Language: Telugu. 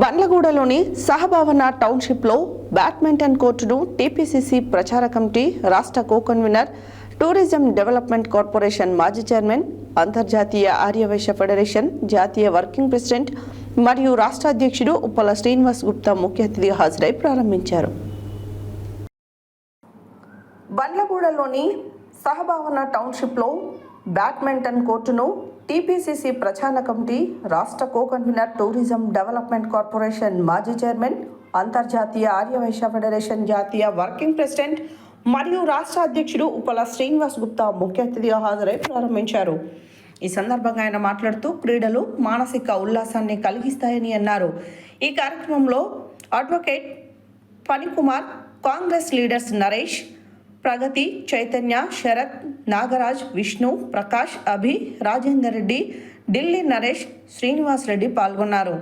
బండ్లగూడలోని సహభావన టౌన్షిప్లో బ్యాడ్మింటన్ కోర్టును టీపీసీసీ ప్రచార కమిటీ రాష్ట్ర co convener tourism development corporation మాజీ చైర్మన్ అంతర్జాతీయ ఆర్యవైశ్య ఫెడరేషన్ జాతీయ వర్కింగ్ ప్రెసిడెంట్ మరియు రాష్ట్ర అధ్యక్షుడు ఉప్పల శ్రీనివాస్ గుప్తా ముఖ్య అతిథిగా హాజరై ప్రారంభించారు. బండ్లగూడలోని సహభావన టౌన్షిప్లో బ్యాడ్మింటన్ కోర్టును టీపీసీసీ ప్రచార కమిటీ రాష్ట్ర co convener tourism development corporation మాజీ చైర్మన్ అంతర్జాతీయ ఆర్యవైశ్య ఫెడరేషన్ జాతీయ వర్కింగ్ ప్రెసిడెంట్ మరియు రాష్ట్ర అధ్యక్షుడు ఉప్పల శ్రీనివాస్ గుప్తా ముఖ్య అతిథిగా హాజరై ప్రారంభించారు. ఈ సందర్భంగా ఆయన మాట్లాడుతూ క్రీడలు మానసిక ఉల్లాసాన్ని కలిగిస్తాయని అన్నారు. ఈ కార్యక్రమంలో అడ్వకేట్ ఫణికుమార్ కాంగ్రెస్ లీడర్స్ నరేష్ ప్రగతి చైతన్య శరత్ నాగరాజ్ విష్ణు ప్రకాష్ అభి రాజేందర్ రెడ్డి ఢిల్లీ నరేష్ శ్రీనివాస్ రెడ్డి పాల్గొన్నారు.